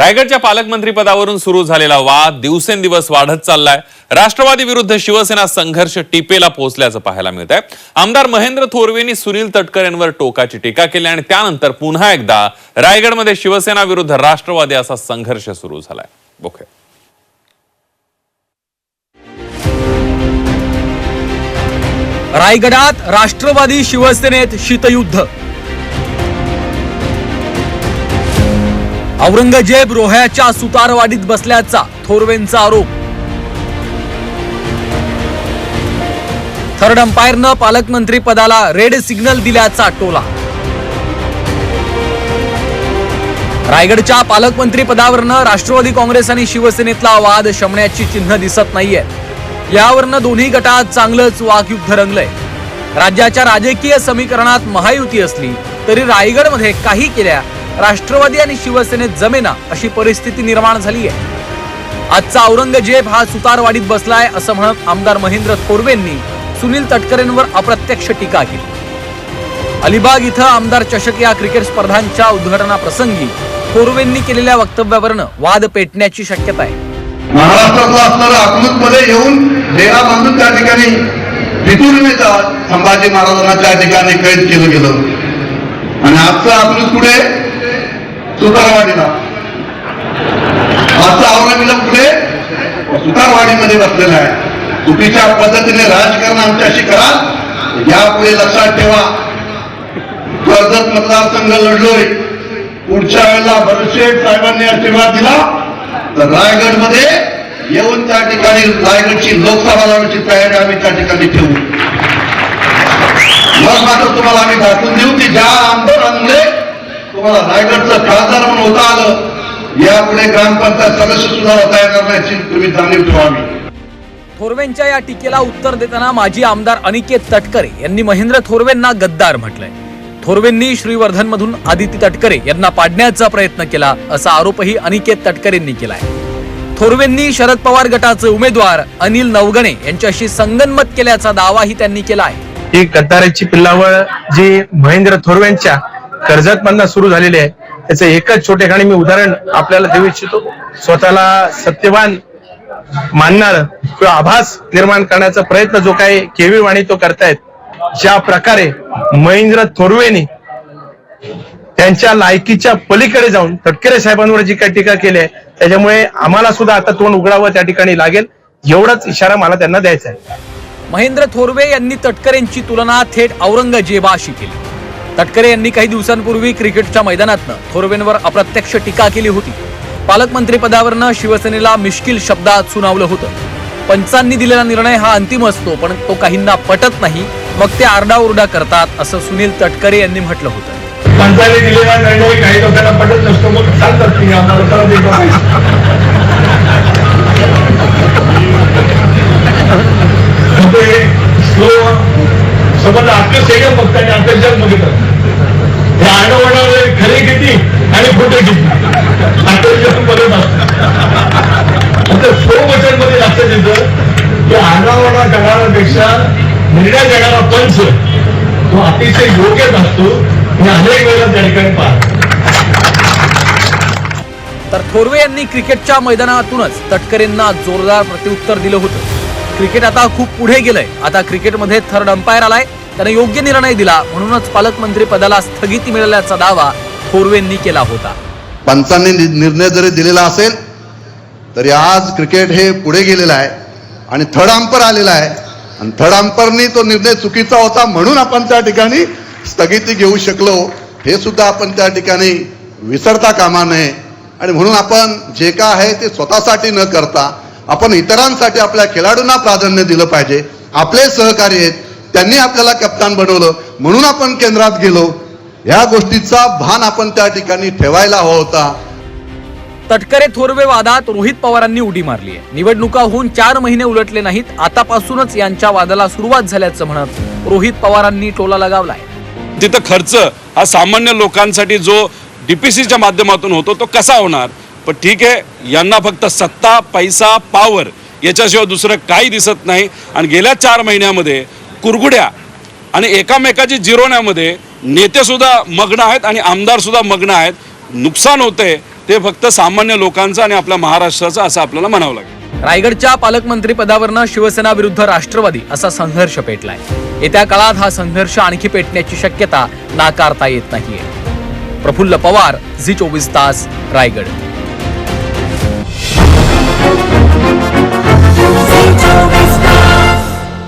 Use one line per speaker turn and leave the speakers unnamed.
रायगडच्या पालकमंत्रीपदावरून सुरू झालेला वाद दिवसेंदिवस वाढत चाललाय. राष्ट्रवादी विरुद्ध शिवसेना संघर्ष टिपेला पोहोचल्याचं पाहायला मिळत आहे आमदार महेंद्र थोरवेंनी सुनील तटकर यांवर टोकाची टीका केली आणि त्यानंतर पुन्हा एकदा रायगडमध्ये शिवसेना विरुद्ध राष्ट्रवादी असा संघर्ष सुरू झालाय. ओके.
रायगडात राष्ट्रवादी शिवसेनेत शीतयुद्ध. औरंगजेब रोह्याच्या सुतारवाडीत बसल्याचा थोरवेंचा आरोप. थर्ड अंपायरनं पालकमंत्री पदाला रेड सिग्नल दिल्याचा टोला. रायगडच्या पालकमंत्री पदावरनं राष्ट्रवादी काँग्रेस आणि शिवसेनेतला वाद शमण्याची चिन्ह दिसत नाहीये. यावरनं दोन्ही गटात चांगलंच वाकयुद्ध रंगलंय. राज्याच्या राजकीय समीकरणात महायुती असली तरी रायगडमध्ये काही केल्या राष्ट्रवादी आणि शिवसेनेत जमेना अशी परिस्थिती निर्माण झाली आहे. आजचा औरंगजेब हा सुतारवाडीत बसलाय असं म्हणत आमदार महेंद्र थोरवेंनी सुनील तटकरेंवर अप्रत्यक्ष टीका केली. अलिबाग इथं आमदार चषक या क्रिकेट स्पर्धांच्या उद्घाटनाप्रसंगी थोरवेंनी केलेल्या वक्तव्यावरनं वाद पेटण्याची शक्यता आहे.
महाराष्ट्रातला असणारा अकलूतमध्ये येऊन डेरा बांधून त्या ठिकाणी संभाजी महाराजांना त्या ठिकाणी कैद केलं गेलं. आणि आजचं अकलूत कुठे? सुतारवाडीला. आजचा औरंगजेब कुठे? सुतारवाडीमध्ये बसलेला आहे. चुकीच्या पद्धतीने राजकारण आमच्याशी करा. यापुढे लक्षात ठेवा. कर्जत मतदारसंघ लढलोय पुढच्या वेळेला भरशेठ साहेबांनी आशीर्वाद दिला तर रायगडमध्ये येऊन त्या ठिकाणी रायगडची लोकसभा लावण्याची तयारी आम्ही त्या ठिकाणी ठेवू. मग मात्र तुम्हाला आम्ही दाखवून देऊ की ज्या आमदार तुम्हाला रायगडचं खासदार म्हणून होता आलं. यापुढे ग्रामपंचायत सदस्य सुद्धा होता येणार नाही तुम्ही जाणीव ठेवावी
थोरवेंच्या या टीकेला उत्तर देताना माजी आमदार अनिकेत तटकरे यांनी महेंद्र थोरवेंना गद्दार म्हटलंय. थोरवेंनी श्रीवर्धन मधून आदिती तटकरे यांना पाडण्याचा प्रयत्न केला असा आरोपही अनिकेत तटकरेंनी केलाय. थोरवेंनी शरद पवार गटाचे उमेदवार अनिल नवगणे यांच्याशी संगनमत केल्याचा दावाही त्यांनी केला आहे
ही गद्दाराची पिल्लावळ जी महेंद्र थोरवेंच्या कर्जत मधनं सुरू झालेली आहे. त्याचं एकच छोटेखानी मी उदाहरण आपल्याला देऊ इच्छितो. स्वतःला सत्यवान मानणार किंवा आभास निर्माण करण्याचा प्रयत्न जो काही केवी वाणी तो करतायत ज्या प्रकारे महेंद्र थोरवेने त्यांच्या लायकीच्या पलीकडे जाऊन तटकरे साहेबांवर जी काही टीका केली आहे त्याच्यामुळे आम्हाला सुद्धा आता तोंड उघडावं त्या ठिकाणी लागेल. एवढाच इशारा मला त्यांना द्यायचा आहे.
महेंद्र थोरवे यांनी तटकरेंची तुलना थेट औरंगजेबाशी केली. तटकरे यांनी काही दिवसांपूर्वी क्रिकेटच्या मैदानातनं थोरवेंवर अप्रत्यक्ष टीका केली होती. पालकमंत्री पदावरनं शिवसेनेला मिश्किल शब्दात सुनावलं होतं. पंचांनी दिलेला निर्णय हा अंतिम असतो पण तो काहींना पटत नाही. मग ते आरडाओरडा करतात असं सुनील तटकरे यांनी म्हटलं होतं.
पंचाने दिलेला निर्णय काही लोकांना पटत नसतो मग चालतात की आम्हाला उत्तर देतो आणि आपलं आपल्या जग बघितलं हे आडवडावर खरे किती आणि खोटे किती? आपलं जग बघत असत आता सो वचनमध्ये लक्षात येतं की आडावडा करणाऱ्यापेक्षा निर्णय देणारा पंच तो अतिशय योग्यच असतो हे अनेक वेळा त्या ठिकाणी पाहतो
तर थोरवे यांनी क्रिकेटच्या मैदानातूनच तटकरेंना जोरदार प्रत्युत्तर दिलं होतं. क्रिकेट आता खूप पुढे गेलंय. आता क्रिकेटमध्ये थर्ड अंपायर आलाय. त्याने योग्य निर्णय दिला. म्हणूनच पालकमंत्री पदाला स्थगिती मिळाल्याचा दावा थोरवेंनी केला होता.
पंचांनी निर्णय जरी दिलेला असेल तरी आज क्रिकेट हे पुढे गेलेलं आहे आणि थर्ड अंपर आलेला आहे. आणि थर्ड अंपरनी तो निर्णय चुकीचा होता म्हणून आपण त्या ठिकाणी स्थगिती घेऊ शकलो. हे सुद्धा आपण त्या ठिकाणी विसरता कामा नये. आणि म्हणून आपण जे काय आहे ते स्वतःसाठी न करता आपण इतरांसाठी आपल्या खेळाडूंना प्राधान्य दिलं पाहिजे. आपले सहकारी आहेत त्यांनी आपल्याला कप्तान बनवलं म्हणून आपण केंद्रात गेलो. या गोष्टीचा भान आपण त्या ठिकाणी ठेवायला हवा होता.
तटकरे थोरवे वादात रोहित पवारांनी उडी मारली आहे. निवडणुका होऊन चार महिने उलटले नाहीत आतापासूनच यांच्या वादाला सुरुवात झाल्याचं म्हणत रोहित पवारांनी टोला लगावलाय.
तिथं खर्च हा सामान्य लोकांसाठी जो डीपीसीच्या माध्यमातून होतो तो कसा होणार? पण ठीक आहे यांना फक्त सत्ता पैसा पावर याच्याशिवाय दुसरं काही दिसत नाही. आणि गेल्या चार महिन्यामध्ये कुरगुड्या आणि एकामेकाची जिरवण्यामध्ये नेतेसुद्धा मग्न आहेत आणि आमदारसुद्धा मग्न आहेत. नुकसान होते ते फक्त सामान्य लोकांचं आणि आपल्या महाराष्ट्राचं असं आपल्याला म्हणावं लागेल.
रायगडच्या पालकमंत्री पदावरनं शिवसेना विरुद्ध राष्ट्रवादी असा संघर्ष पेटलाय. येत्या काळात हा संघर्ष आणखी पेटण्याची शक्यता नाकारता येत नाहीये. प्रफुल्ल पवार झी चोवीस तास रायगड.